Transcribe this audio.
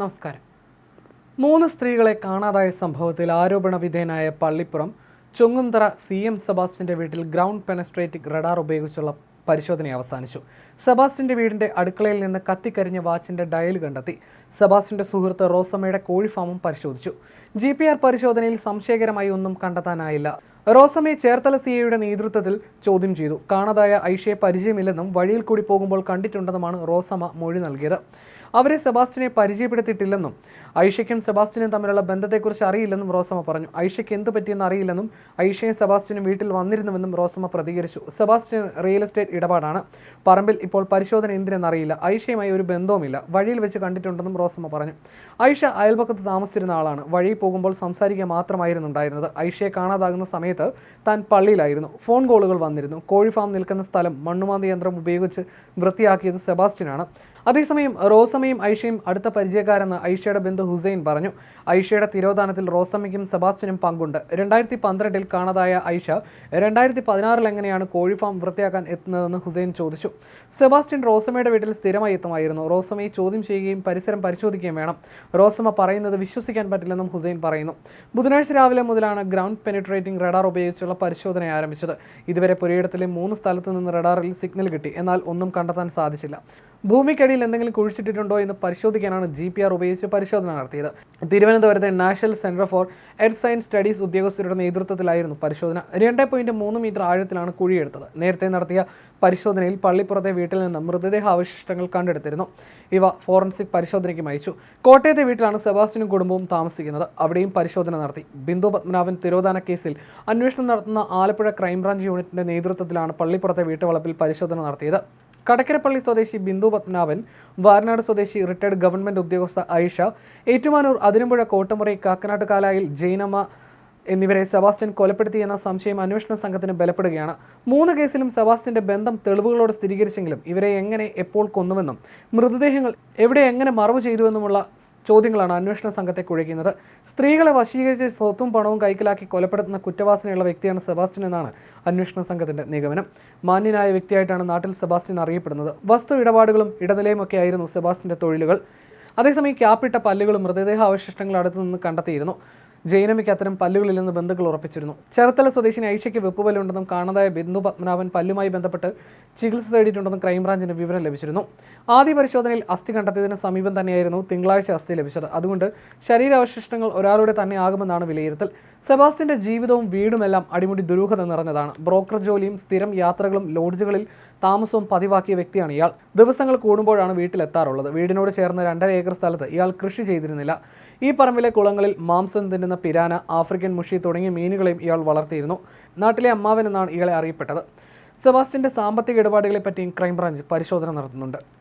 നമസ്കാരം. മൂന്ന് സ്ത്രീകളെ കാണാതായ സംഭവത്തിൽ ആരോപണ വിധേയനായ പള്ളിപ്പുറം ചുങ്ങുംതറ സി എം സെബാസ്റ്റ്യന്റെ വീട്ടിൽ ഗ്രൗണ്ട് പെനസ്ട്രേറ്റിക് റഡാർ ഉപയോഗിച്ചുള്ള പരിശോധന അവസാനിച്ചു. സെബാസ്റ്റ്യന്റെ വീടിന്റെ അടുക്കളയിൽ നിന്ന് കത്തിക്കരിഞ്ഞ വാച്ചിന്റെ ഡയൽ കണ്ടെത്തി. സെബാസ്റ്റ്യന്റെ സുഹൃത്ത് റോസമ്മയുടെ കോഴിഫാമും പരിശോധിച്ചു. ജി പരിശോധനയിൽ സംശയകരമായി ഒന്നും കണ്ടെത്താനായില്ല. റോസമ്മയെ ചേർത്തല സി നേതൃത്വത്തിൽ ചോദ്യം ചെയ്തു. കാണാതായ ഐഷയെ പരിചയമില്ലെന്നും വഴിയിൽ കൂടി പോകുമ്പോൾ കണ്ടിട്ടുണ്ടെന്നുമാണ് റോസമ്മ മൊഴി നൽകിയത്. അവരെ സെബാസ്റ്റിനെ പരിചയപ്പെടുത്തിയിട്ടില്ലെന്നും ഐഷയ്ക്കും സെബാസ്റ്റിനും തമ്മിലുള്ള ബന്ധത്തെക്കുറിച്ച് അറിയില്ലെന്നും റോസമ്മ പറഞ്ഞു. ഐഷയ്ക്ക് എന്ത് പറ്റിയെന്ന് അറിയില്ലെന്നും ഐഷയും സെബാസ്റ്റിനും വീട്ടിൽ വന്നിരുന്നുവെന്നും റോസമ്മ പ്രതികരിച്ചു. സെബാസ്റ്റിൻ റിയൽ എസ്റ്റേറ്റ് ഇടപാടാണ്. പറമ്പിൽ ഇപ്പോൾ പരിശോധന എന്തിനെന്നറിയില്ല ഐഷയുമായി ഒരു ബന്ധവുമില്ല. വഴിയിൽ വെച്ച് കണ്ടിട്ടുണ്ടെന്നും റോസമ്മ പറഞ്ഞു. ഐഷ അയൽപക്കത്ത് താമസിച്ചിരുന്ന ആളാണ്. വഴിയിൽ പോകുമ്പോൾ സംസാരിക്കുക മാത്രമായിരുന്നു ഉണ്ടായിരുന്നത് ഐഷയെ കാണാതാകുന്ന സമയത്ത് താൻ പള്ളിയിലായിരുന്നു. ഫോൺ കോളുകൾ വന്നിരുന്നു. കോഴി ഫാം നിൽക്കുന്ന സ്ഥലം മണ്ണുമാന്തി യന്ത്രം ഉപയോഗിച്ച് വൃത്തിയാക്കിയത് സെബാസ്റ്റ്യനാണ്. അതേസമയം റോസമ്മയും ഐഷയും അടുത്ത പരിചയക്കാരെന്ന് ഐഷയുടെ ബന്ധു ഹുസൈൻ പറഞ്ഞു. ഐഷയുടെ തിരോധാനത്തിൽ റോസമ്മയ്ക്കും സെബാസ്റ്റ്യനും പങ്കുണ്ട്. രണ്ടായിരത്തി പന്ത്രണ്ടിൽ കാണാതായ ഐഷ രണ്ടായിരത്തി പതിനാറിൽ എങ്ങനെയാണ് കോഴി ഫാം വൃത്തിയാക്കാൻ എത്തുന്നതെന്ന് ഹുസൈൻ ചോദിച്ചു. സെബാസ്റ്റ്യൻ റോസമ്മയുടെ വീട്ടിൽ സ്ഥിരമായി എത്തുമായിരുന്നു. റോസമ്മയെ ചോദ്യം ചെയ്യുകയും പരിസരം പരിശോധിക്കുകയും വേണം. റോസമ്മ പറയുന്നത് വിശ്വസിക്കാൻ പറ്റില്ലെന്നും ഹുസൈൻ പറയുന്നു. ബുധനാഴ്ച രാവിലെ മുതലാണ് ഗ്രൗണ്ട് പെനിട്രേറ്റിംഗ് റഡാർ ഉപയോഗിച്ചുള്ള പരിശോധന ആരംഭിച്ചത്. ഇതുവരെ പുരയിടത്തിലെ മൂന്ന് സ്ഥലത്ത് നിന്ന് റഡാറിൽ സിഗ്നൽ കിട്ടി. എന്നാൽ ഒന്നും കണ്ടെത്താൻ സാധിച്ചില്ല. ഭൂമിക്കടിയിൽ എന്തെങ്കിലും കുഴിച്ചിട്ടിട്ടുണ്ടോ എന്ന് പരിശോധിക്കാനാണ് ജി പി ആർ ഉപയോഗിച്ച് പരിശോധന നടത്തിയത്. തിരുവനന്തപുരത്തെ National Centre for Earth Science Studies ഉദ്യോഗസ്ഥരുടെ നേതൃത്വത്തിലായിരുന്നു പരിശോധന. രണ്ട് പോയിന്റ് മൂന്ന് മീറ്റർ ആഴത്തിലാണ് കുഴിയെടുത്തത്. നേരത്തെ നടത്തിയ പരിശോധനയിൽ പള്ളിപ്പുറത്തെ വീട്ടിൽ നിന്ന് മൃതദേഹ അവശിഷ്ടങ്ങൾ കണ്ടെടുത്തിരുന്നു. ഇവ ഫോറൻസിക് പരിശോധനയ്ക്ക് അയച്ചു കോട്ടയത്തെ വീട്ടിലാണ് സെബാസ്റ്റിനും കുടുംബവും താമസിക്കുന്നത്. അവിടെയും പരിശോധന നടത്തി. ബിന്ദു പത്മനാഭൻ തിരോധാന കേസിൽ അന്വേഷണം നടത്തുന്ന ആലപ്പുഴ ക്രൈംബ്രാഞ്ച് യൂണിറ്റിന്റെ നേതൃത്വത്തിലാണ് പള്ളിപ്പുറത്തെ വീട്ടുവളപ്പിൽ പരിശോധന നടത്തിയത്. കടക്കരപ്പള്ളി സ്വദേശി ബിന്ദു പത്മനാഭൻ വാരനാട് സ്വദേശി റിട്ടയർഡ് ഗവൺമെന്റ് ഉദ്യോഗസ്ഥ ഐഷ ഏറ്റുമാനൂർ അതിരമ്പുഴ കോട്ടമുറി കാക്കനാട്ട് കാലായിൽ ജൈനമ്മ എന്നിവരെ സെബാസ്റ്റ്യൻ കൊലപ്പെടുത്തിയെന്ന സംശയം അന്വേഷണ സംഘത്തിന് ബലപ്പെടുകയാണ്. മൂന്ന് കേസിലും സെബാസ്റ്റ്യന്റെ ബന്ധം തെളിവുകളോട് സ്ഥിരീകരിച്ചെങ്കിലും ഇവരെ എങ്ങനെ എപ്പോൾ കൊന്നുവെന്നും മൃതദേഹങ്ങൾ എവിടെ എങ്ങനെ മറവ് ചെയ്തുവെന്നുമുള്ള ചോദ്യങ്ങളാണ് അന്വേഷണ സംഘത്തെ കുഴയ്ക്കുന്നത്. സ്ത്രീകളെ വശീകരിച്ച് സ്വത്തും പണവും കൈക്കലാക്കി കൊലപ്പെടുത്തുന്ന കുറ്റവാസനയുള്ള വ്യക്തിയാണ് സെബാസ്റ്റ്യൻ എന്നാണ് അന്വേഷണ സംഘത്തിന്റെ നിഗമനം. മാന്യനായ വ്യക്തിയായിട്ടാണ് നാട്ടിൽ സെബാസ്റ്റ്യൻ അറിയപ്പെടുന്നത്. വസ്തു ഇടപാടുകളും ഇടനിലയും ഒക്കെ ആയിരുന്നു സെബാസ്റ്റ്യന്റെ തൊഴിലുകൾ. അതേസമയം ക്യാപ്പിട്ട പല്ലുകളും മൃതദേഹ അവശിഷ്ടങ്ങൾ അടുത്തുനിന്ന് കണ്ടെത്തിയിരുന്നു. ജൈനമിക്ക് അത്തരം പല്ലുകളില്ലെന്ന് ബന്ധുക്കൾ ഉറപ്പിച്ചിരുന്നു. ചേർത്തല സ്വദേശിനി ഐഷയ്ക്ക് വെപ്പുപല്ലുണ്ടെന്നും കാണാതായ ബിന്ദു പത്മനാഭൻ പല്ലുമായി ബന്ധപ്പെട്ട് ചികിത്സ തേടിയിട്ടുണ്ടെന്നും ക്രൈംബ്രാഞ്ചിന് വിവരം ലഭിച്ചിരുന്നു. ആദ്യ പരിശോധനയിൽ അസ്ഥി കണ്ടെത്തിയതിന് സമീപം തന്നെയായിരുന്നു തിങ്കളാഴ്ച അസ്ഥി ലഭിച്ചത്. അതുകൊണ്ട് ശരീരാവശിഷ്ടങ്ങൾ ഒരാളുടെ തന്നെ ആകുമെന്നാണ് വിലയിരുത്തൽ. സെബാസ്റ്റിന്റെ ജീവിതവും വീടുമെല്ലാം അടിമുടി ദുരൂഹത നിറഞ്ഞതാണ്. ബ്രോക്കർ ജോലിയും സ്ഥിരം യാത്രകളും ലോഡ്ജുകളിൽ താമസവും പതിവാക്കിയ വ്യക്തിയാണ് ഇയാൾ. ദിവസങ്ങൾ കൂടുമ്പോഴാണ് വീട്ടിലെത്താറുള്ളത്. വീടിനോട് ചേർന്ന രണ്ടര ഏക്കർ സ്ഥലത്ത് ഇയാൾ കൃഷി ചെയ്തിരുന്നില്ല. ഈ പറമ്പിലെ കുളങ്ങളിൽ മാംസം തിന്നുന്ന പിരാന ആഫ്രിക്കൻ മുഷി തുടങ്ങിയ മീനുകളെയും ഇയാൾ വളർത്തിയിരുന്നു. നാട്ടിലെ അമ്മാവൻ എന്നാണ് ഇയാളെ അറിയപ്പെട്ടത്. സെബാസ്റ്റ്യന്റെ സാമ്പത്തിക ഇടപാടുകളെ പറ്റിയും ക്രൈംബ്രാഞ്ച് പരിശോധന നടത്തുന്നുണ്ട്.